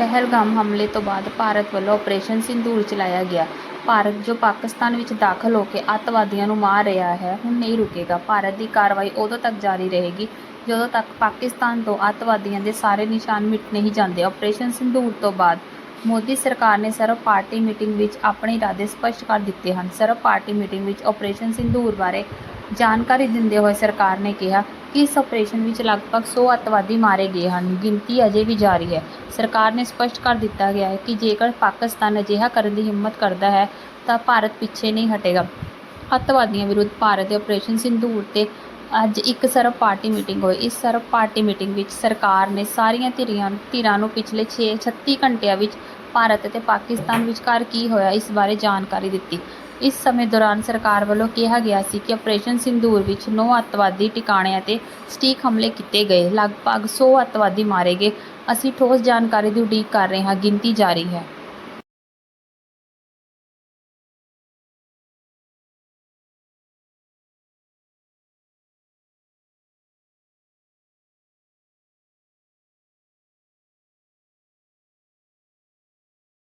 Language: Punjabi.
ਪਹਿਲਗਾਮ ਹਮਲੇ ਤੋਂ ਬਾਅਦ ਭਾਰਤ ਵੱਲੋਂ ਆਪਰੇਸ਼ਨ ਸਿੰਦੂਰ ਚਲਾਇਆ ਗਿਆ। ਭਾਰਤ, ਜੋ ਪਾਕਿਸਤਾਨ ਵਿੱਚ ਦਾਖਲ ਹੋ ਕੇ ਅੱਤਵਾਦੀਆਂ ਨੂੰ ਮਾਰ ਰਿਹਾ ਹੈ, ਹੁਣ ਨਹੀਂ ਰੁਕੇਗਾ। ਭਾਰਤ ਦੀ ਕਾਰਵਾਈ ਉਦੋਂ ਤੱਕ ਜਾਰੀ ਰਹੇਗੀ, ਜਦੋਂ ਤੱਕ ਪਾਕਿਸਤਾਨ ਤੋਂ ਅੱਤਵਾਦੀਆਂ ਦੇ ਸਾਰੇ ਨਿਸ਼ਾਨ ਮਿਟ ਨਹੀਂ ਜਾਂਦੇ। ਆਪਰੇਸ਼ਨ ਸਿੰਦੂਰ ਤੋਂ ਬਾਅਦ ਮੋਦੀ ਸਰਕਾਰ ਨੇ ਸਰਵ ਪਾਰਟੀ ਮੀਟਿੰਗ ਵਿੱਚ ਆਪਣੇ ਇਰਾਦੇ ਸਪਸ਼ਟ ਕਰ ਦਿੱਤੇ ਹਨ। ਸਰਵ ਪਾਰਟੀ ਮੀਟਿੰਗ ਵਿੱਚ ਆਪਰੇਸ਼ਨ ਸਿੰਦੂਰ ਬਾਰੇ ਜਾਣਕਾਰੀ ਦਿੰਦੇ ਹੋਏ ਸਰਕਾਰ ਨੇ ਕਿਹਾ ਕਿ ਇਸ ਆਪਰੇਸ਼ਨ ਵਿੱਚ ਲਗਭਗ 100 ਅੱਤਵਾਦੀ ਮਾਰੇ ਗਏ ਹਨ। ਗਿਣਤੀ ਅਜੇ ਵੀ ਜਾਰੀ ਹੈ। ਸਰਕਾਰ ਨੇ ਸਪਸ਼ਟ ਕਰ ਦਿੱਤਾ ਗਿਆ ਹੈ ਕਿ ਜੇਕਰ ਪਾਕਿਸਤਾਨ ਅਜਿਹਾ ਕਰਨ ਦੀ ਹਿੰਮਤ ਕਰਦਾ ਹੈ, ਤਾਂ ਭਾਰਤ ਪਿੱਛੇ ਨਹੀਂ ਹਟੇਗਾ। ਅੱਤਵਾਦੀਆਂ ਵਿਰੁੱਧ ਭਾਰਤ ਦੇ ਆਪਰੇਸ਼ਨ ਸਿੰਧੂਰ ਤੇ ਅੱਜ ਇੱਕ ਸਰਬ ਪਾਰਟੀ ਮੀਟਿੰਗ ਹੋਈ। ਇਸ ਸਰਬ ਪਾਰਟੀ ਮੀਟਿੰਗ ਵਿੱਚ ਸਰਕਾਰ ਨੇ ਸਾਰੀਆਂ ਧਿਰਾਂ ਧਿਰਾਂ ਨੂੰ ਪਿਛਲੇ 6 36 ਘੰਟਿਆਂ ਵਿੱਚ ਭਾਰਤ ਅਤੇ ਪਾਕਿਸਤਾਨ ਵਿਚਕਾਰ ਕੀ ਹੋਇਆ, ਇਸ ਬਾਰੇ ਜਾਣਕਾਰੀ ਦਿੱਤੀ। ਇਸ ਸਮੇਂ ਦੌਰਾਨ ਸਰਕਾਰ ਵੱਲੋਂ ਕਿਹਾ ਗਿਆ ਸੀ ਕਿ ਆਪਰੇਸ਼ਨ ਸਿੰਧੂਰ ਵਿੱਚ 9 ਅੱਤਵਾਦੀ ਟਿਕਾਣਿਆਂ ਤੇ ਸਟੀਕ ਹਮਲੇ ਕੀਤੇ ਗਏ। ਲਗਭਗ 100 ਅੱਤਵਾਦੀ ਮਾਰੇ ਗਏ। ਅਸੀਂ ਠੋਸ ਜਾਣਕਾਰੀ ਦੀ ਉਡੀਕ ਕਰ ਰਹੇ ਹਾਂ। ਗਿਣਤੀ ਜਾਰੀ ਹੈ।